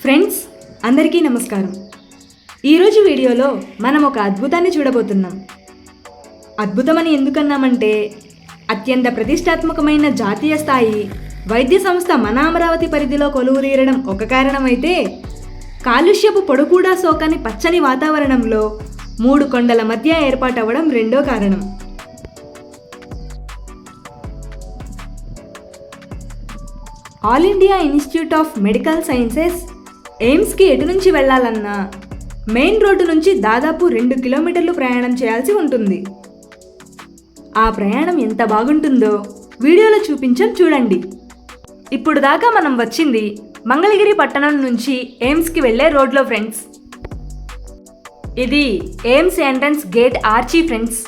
Friends అందరికీ నమస్కారం. ఈరోజు వీడియోలో మనం ఒక అద్భుతాన్ని చూడబోతున్నాం. అద్భుతమని ఎందుకన్నామంటే అత్యంత ప్రతిష్టాత్మకమైన జాతీయ స్థాయి వైద్య సంస్థ మన అమరావతి పరిధిలో కొలువుదీరడం ఒక కారణమైతే కాలుష్యపు పొడుకూడా సోకని పచ్చని వాతావరణంలో మూడు కొండల మధ్య ఏర్పాటవ్వడం రెండో కారణం. All India institute of medical sciences ఎయిమ్స్కి ఎటు నుంచి వెళ్ళాలన్నా మెయిన్ రోడ్డు నుంచి దాదాపు రెండు కిలోమీటర్లు ప్రయాణం చేయాల్సి ఉంటుంది. ఆ ప్రయాణం ఎంత బాగుంటుందో వీడియోలో చూపించాం చూడండి. ఇప్పుడు దాకా మనం వచ్చింది మంగళగిరి పట్టణం నుంచి ఎయిమ్స్కి వెళ్ళే రోడ్లో ఫ్రెండ్స్. ఇది AIIMS entrance gate arch friends.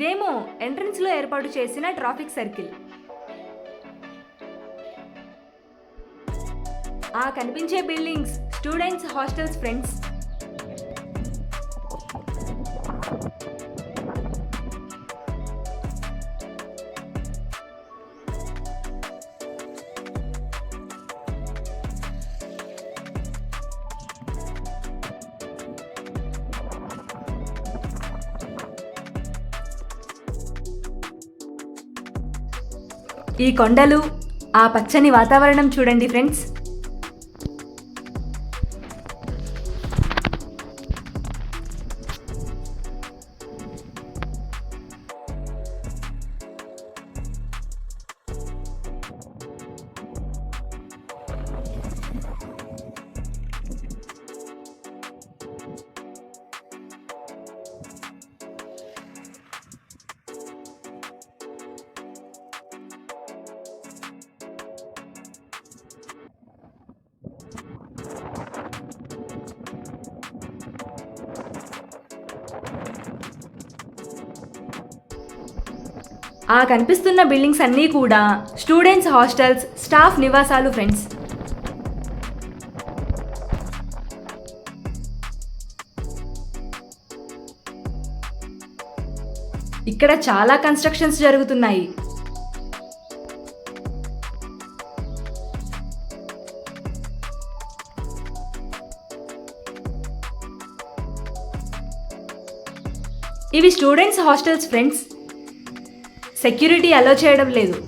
ఇదేమో ఎంట్రన్స్లో ఏర్పాటు చేసిన ట్రాఫిక్ సర్కిల్. ఆ కనిపించే బిల్డింగ్స్ స్టూడెంట్స్ హాస్టల్స్ ఫ్రెండ్స్ ఈ కొండలు ఆ పచ్చని వాతావరణం చూడండి ఫ్రెండ్స్. ఆ కనిపిస్తున్న బిల్డింగ్స్ అన్నీ కూడా స్టూడెంట్స్ హాస్టల్స్ స్టాఫ్ నివాసాలు ఫ్రెండ్స్. ఇక్కడ చాలా కన్స్ట్రక్షన్స్ జరుగుతున్నాయి. ఇవి students hostels friends. Security allow చేయడం లేదు.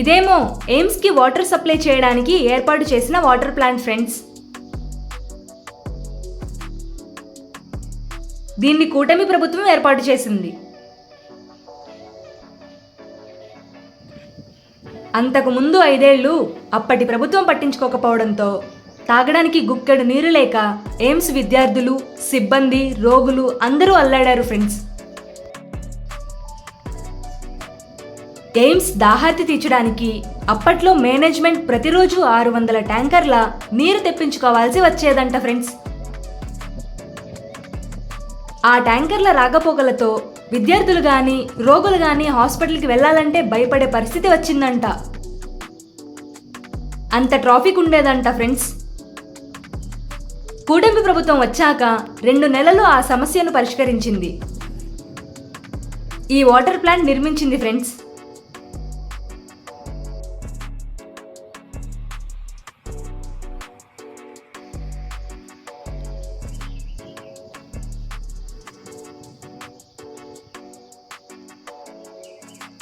ఇదేమో ఎయిమ్స్కి వాటర్ సప్లై చేయడానికి ఏర్పాటు చేసిన వాటర్ ప్లాంట్ ఫ్రెండ్స్. దీన్ని కూటమి ప్రభుత్వం ఏర్పాటు చేసింది. అంతకు ముందు ఐదేళ్ళు అప్పటి ప్రభుత్వం పట్టించుకోకపోవడంతో తాగడానికి గుక్కెడు నీరు లేక ఎయిమ్స్ విద్యార్థులు సిబ్బంది రోగులు అందరూ అల్లాడారు ఫ్రెండ్స్. ఎయిమ్స్ దాహార్తి తీర్చడానికి అప్పట్లో మేనేజ్మెంట్ ప్రతిరోజు ఆరు వందల ట్యాంకర్ల నీరు తెప్పించుకోవాల్సి వచ్చేదంట ఫ్రెండ్స్. ఆ ట్యాంకర్ల రాకపోకలతో విద్యార్థులు కానీ రోగులు కానీ హాస్పిటల్కి వెళ్ళాలంటే భయపడే పరిస్థితి వచ్చిందంట. అంత ట్రాఫిక్ ఉండేదంట ఫ్రెండ్స్. కూటమి ప్రభుత్వం వచ్చాక రెండు నెలలు ఆ సమస్యను పరిష్కరించింది. ఈ వాటర్ ప్లాంట్ నిర్మించింది ఫ్రెండ్స్.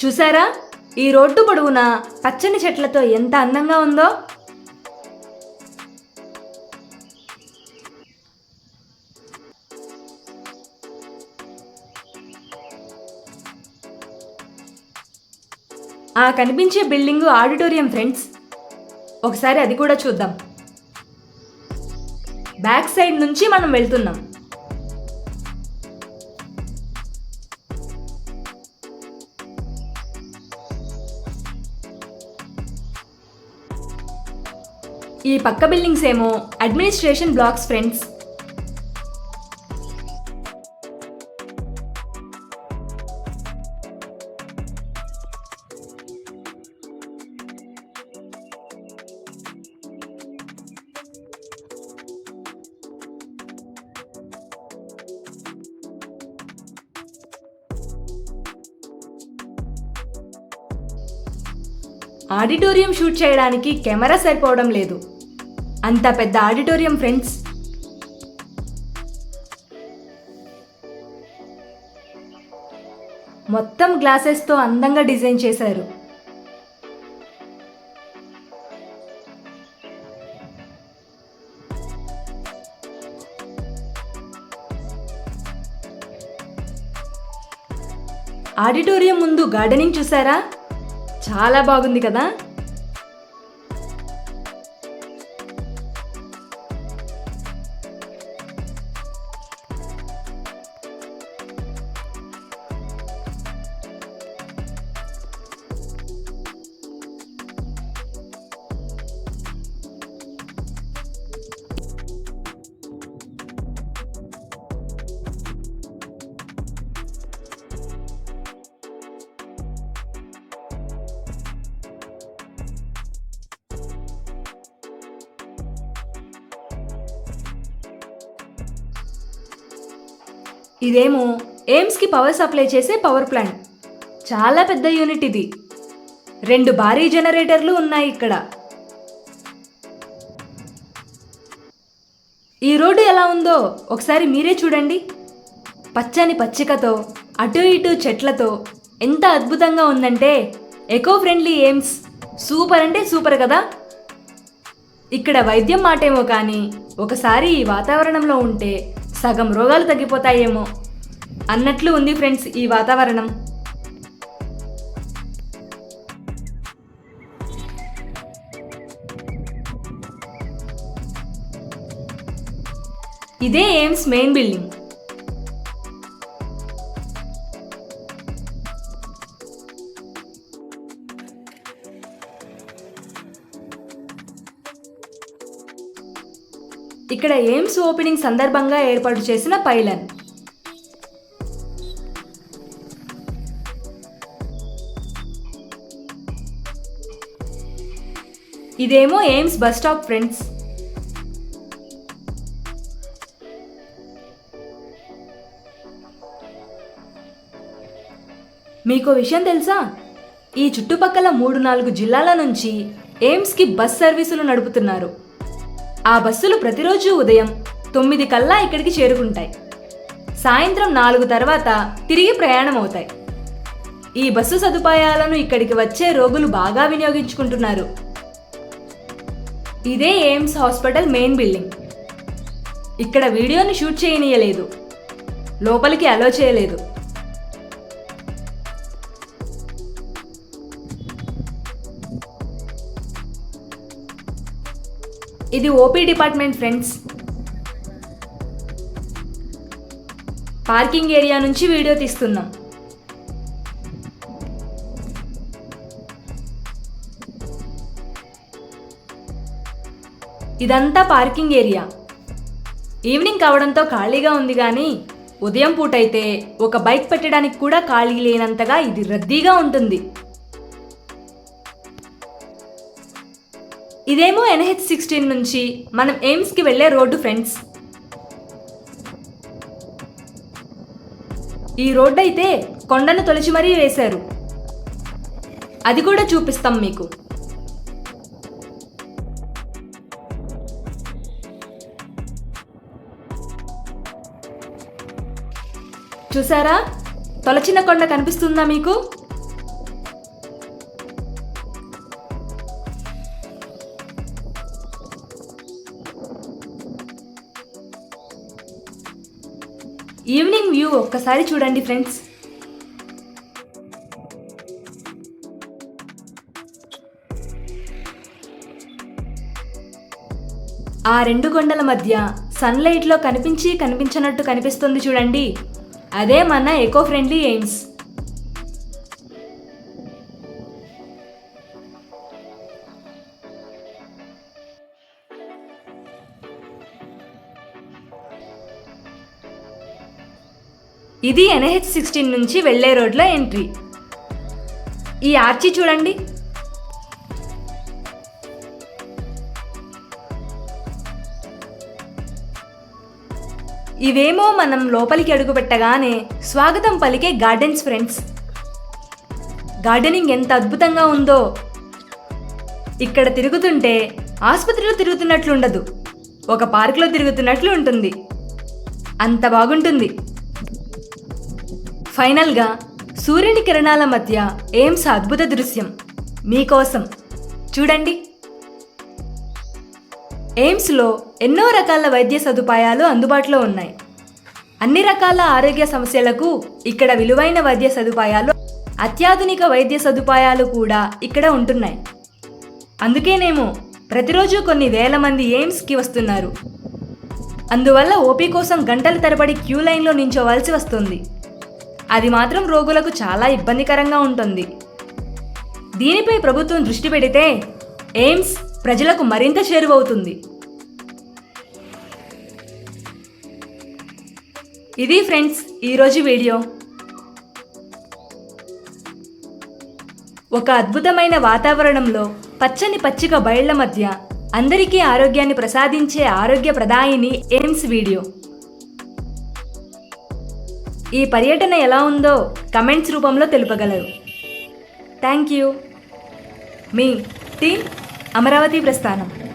చూసారా? ఈ రోడ్డు పొడవునా పచ్చని చెట్లతో ఎంత అందంగా ఉందో? ఆ కనిపించే బిల్డింగు ఆడిటోరియం ఫ్రెండ్స్. ఒకసారి అది కూడా చూద్దాం. బ్యాక్ సైడ్ నుంచి మనం వెళ్తున్నాం. ఈ పక్క బిల్డింగ్స్ ఏమో administration blocks friends. Auditorium shoot చేయడానికి కెమెరా సరిపోవడం లేదు. అంత పెద్ద ఆడిటోరియం ఫ్రెండ్స్. మొత్తం గ్లాసెస్తో అందంగా డిజైన్ చేశారు. ఆడిటోరియం ముందు గార్డెనింగ్ చూసారా? చాలా బాగుంది కదా? ఇదేమో ఎయిమ్స్కి పవర్ సప్లై చేసే పవర్ ప్లాంట్ చాలా పెద్ద యూనిట్ ఇది. రెండు భారీ జనరేటర్లు ఉన్నాయి ఇక్కడ. ఈ రోడ్డు ఎలా ఉందో ఒకసారి మీరే చూడండి. పచ్చని పచ్చికతో అటు ఇటు చెట్లతో ఎంత అద్భుతంగా ఉందంటే ఎకో ఫ్రెండ్లీ ఎయిమ్స్ సూపర్ అంటే సూపర్ కదా. ఇక్కడ వైద్యం మాటేమో కానీ ఒకసారి ఈ వాతావరణంలో ఉంటే సగం రోగాలు తగ్గిపోతాయేమో. అన్నట్లు ఉంది ఫ్రెండ్స్ ఈ వాతావరణం. ఇదే ఎయిమ్స్ మెయిన్ బిల్డింగ్. ఇక్కడ ఎయిమ్స్ ఓపెనింగ్ సందర్భంగా ఏర్పాటు చేసిన పైలన్. ఇదేమో ఎయిమ్స్ బస్ స్టాప్ ఫ్రెండ్స్. మీకు విషయం తెలుసా? ఈ చుట్టుపక్కల మూడు నాలుగు జిల్లాల నుంచి ఎయిమ్స్కి బస్ సర్వీసులు నడుపుతున్నారు. ఆ బస్సులు ప్రతిరోజు ఉదయం తొమ్మిది కల్లా ఇక్కడికి చేరుకుంటాయి. సాయంత్రం నాలుగు తర్వాత తిరిగి ప్రయాణం అవుతాయి ఈ బస్సు సదుపాయాలను ఇక్కడికి వచ్చే రోగులు బాగా వినియోగించుకుంటున్నారు. ఇదే ఎయిమ్స్ హాస్పిటల్ మెయిన్ బిల్డింగ్. ఇక్కడ వీడియోని షూట్ చేయనీయలేదు. లోపలికి అలో చేయలేదు. ఇది OP department friends. Parking area నుంచి వీడియో తీస్తున్నాం. ఇదంతా పార్కింగ్ ఏరియా. ఈవినింగ్ కావడంతో ఖాళీగా ఉంది కానీ ఉదయం పూటైతే ఒక బైక్ పెట్టడానికి కూడా ఖాళీ లేనంతగా ఇది రద్దీగా ఉంటుంది. ఇదేమో ఎన్హెచ్ సిక్స్టీన్ నుంచి. మనం ఎయిమ్స్కి వెళ్ళే రోడ్డు ఫ్రెండ్స్. ఈ రోడ్డు అయితే కొండను తొలిచి మరీ వేశారు. అది కూడా చూపిస్తాం మీకు. చూసారా? తొలచిన కొండ కనిపిస్తుందా మీకు? వ్యూ ఒక్కసారి చూడండి ఫ్రెండ్స్. ఆ రెండు కొండల మధ్య సన్లైట్లో కనిపించి కనిపించనట్టు కనిపిస్తుంది చూడండి. అదే మన ఎకో ఫ్రెండ్లీ ఎయిమ్స్ ఇది ఎన్హెచ్ సిక్స్టీన్ నుంచి వెళ్ళే రోడ్లో ఎంట్రీ. ఈ ఆర్చి చూడండి. ఇవేమో మనం లోపలికి అడుగుపెట్టగానే స్వాగతం పలికే గార్డెన్స్ ఫ్రెండ్స్. గార్డెనింగ్ ఎంత అద్భుతంగా ఉందో. ఇక్కడ తిరుగుతుంటే ఆసుపత్రిలో తిరుగుతున్నట్లుండదు. ఒక పార్కులో తిరుగుతున్నట్లు ఉంటుంది. అంత బాగుంటుంది. ఫైనల్గా సూర్యుని కిరణాల మధ్య ఎయిమ్స్ అద్భుత దృశ్యం మీకోసం. చూడండి. ఎయిమ్స్లో ఎన్నో రకాల వైద్య సదుపాయాలు అందుబాటులో ఉన్నాయి. అన్ని రకాల ఆరోగ్య సమస్యలకు ఇక్కడ విలువైన వైద్య సదుపాయాలు అత్యాధునిక వైద్య సదుపాయాలు కూడా ఇక్కడ ఉంటున్నాయి. అందుకేనేమో ప్రతిరోజు కొన్ని వేల మంది ఎయిమ్స్కి వస్తున్నారు. అందువల్ల ఓపీ కోసం గంటల తరబడి క్యూ లైన్లో నించోవలసి వస్తుంది. అది మాత్రం రోగులకు చాలా ఇబ్బందికరంగా ఉంటుంది. దీనిపై ప్రభుత్వం దృష్టి పెడితే ఎయిమ్స్ ప్రజలకు మరింత చేరువవుతుంది. ఇది ఫ్రెండ్స్ ఈరోజు వీడియో. ఒక అద్భుతమైన వాతావరణంలో పచ్చని పచ్చిక బయళ్ళ మధ్య అందరికీ ఆరోగ్యాన్ని ప్రసాదించే ఆరోగ్య ప్రదాయిని ఎయిమ్స్ వీడియో. ఈ పర్యటన ఎలా ఉందో కమెంట్స్ రూపంలో తెలుపగలరు. Thank you. Me team Amaravati ప్రస్థానం.